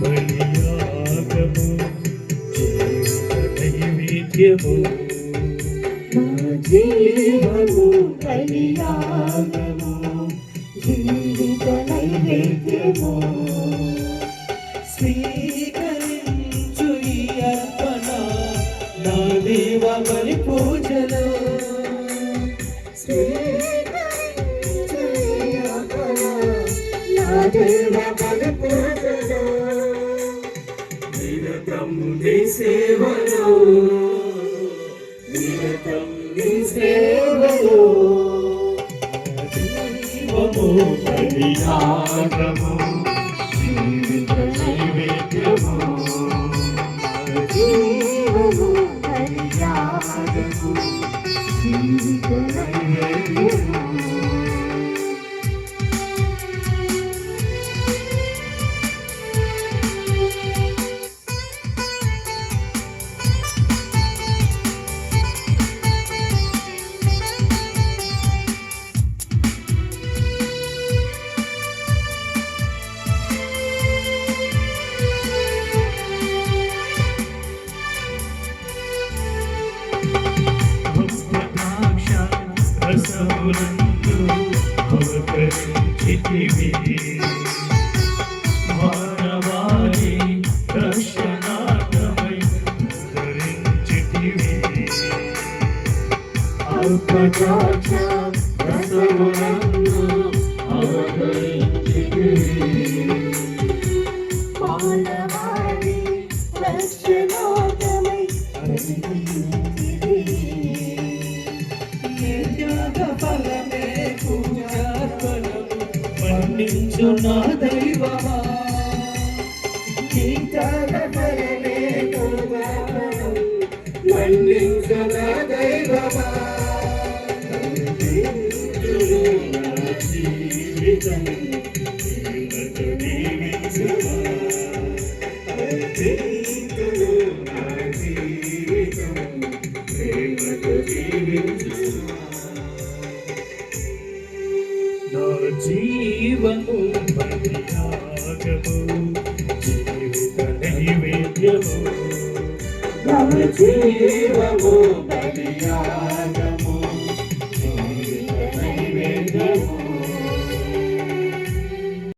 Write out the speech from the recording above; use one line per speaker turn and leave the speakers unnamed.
బలియాగము జీవిత నైవేద్యము
జీవము బలియాగము జీవిత నైవేద్యము
స్వీకరించు ఈ అర్పణ నా దేవ బలి పూజలో. నిరతం నీ సేవలో నిరతం నీ సేవలో జీవము బలియాగము జీవిత నైవేద్యము
జీవము బలియాగము జీవిత నైవేద్యము
మానవాళి రక్షణార్థమై ధరించితివి.
అల్పజాక్ష రసములందు అవతరించితివి. మానవాళి రక్షణార్థమై ధరించితివి.
ఫలమే పూజార్పణము మన్నించు నా దైవమా.
ఈ త్యాగఫలమే పూజార్పణం, మన్నించన దైవమా.
జీవితం జీవితం ప్రేమతో జీవము బలియాగము జీవిత నైవేద్యము.
నా జీవము బలియాగము,